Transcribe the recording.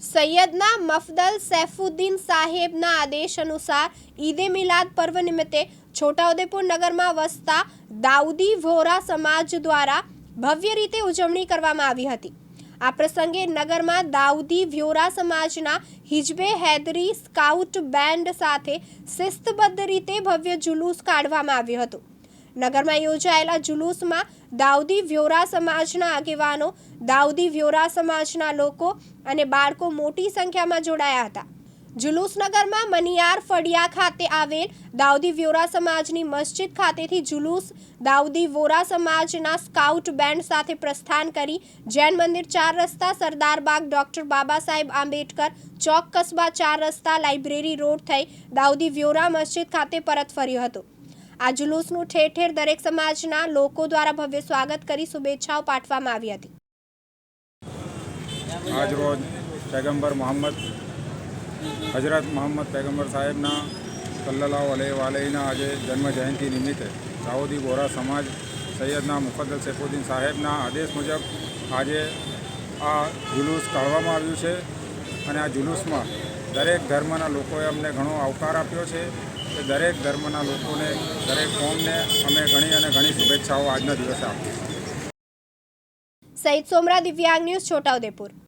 સૈયદના મફદલ સૈફુદ્દીન સાહેબના આદેશ અનુસાર ઈદે મિલાદ પર્વ નિમિત્તે છોટાઉદેપુર નગરમાં વસતા દાઉદી વોરા સમાજ દ્વારા ભવ્ય રીતે ઉજવણી કરવામાં આવી હતી. આ પ્રસંગે નગરમાં દાઉદી વ્યોરા સમાજના હિજબે હૈદરી સ્કાઉટ બેન્ડ સાથે શિસ્તબદ્ધ રીતે ભવ્ય જુલુસ કાઢવામાં આવ્યું હતું. નગરમાં યોજાયેલા જુલુસમાં દાઉદી વ્યોરા સમાજના આગેવાનો, દાઉદી વ્યોરા સમાજના લોકો અને બાળકો મોટી સંખ્યામાં જોડાયા હતા. જુલુસનગરમાં મનિયાર ફળિયા ખાતે આવેલ દાઉદી વ્યોરા સમાજની મસ્જિદ ખાતેથી જુલુસ દાઉદી વોરા સમાજના સ્કાઉટ બેન્ડ સાથે પ્રસ્થાન કરી જૈન મંદિર ચાર રસ્તા સરદારબાગ ડોક્ટર બાબા સાહેબ આંબેડકર ચોક કસ્બા ચાર રસ્તા, લાઇબ્રેરી રોડ થઈ દાઉદી વ્યોરા મસ્જિદ ખાતે પરત ફર્યું હતું. આ જુલુસનું ઠેર ઠેર દરેક સમાજના લોકો દ્વારા ભવ્ય સ્વાગત કરી શુભેચ્છાઓ પાઠવવામાં આવી હતી. આજરોજ પૈગંબર મોહમ્મદ હજરત મોહમ્મદ પૈગંબર સાહેબના સલ્લાહ અલૈહિ વાલહીના આજે જન્મ જયંતિ નિમિત્તે દાઉદી બોરા સમાજ સૈયદના મુફદ્દલ શેફુદ્દીન સાહેબના આદેશ મુજબ આજે આ જુલુસ કાઢવામાં આવ્યું છે અને આ જુલુસમાં દરેક ધર્મના લોકોએ અમને ઘણો આવકાર આપ્યો છે કે દરેક ધર્મના લોકોને, દરેક કોમને અમે ઘણી અને ઘણી શુભેચ્છાઓ આજના દિવસે આપીએ સહિત સોમરા દિવ્યાંગ ન્યૂઝ છોટાઉદેપુર.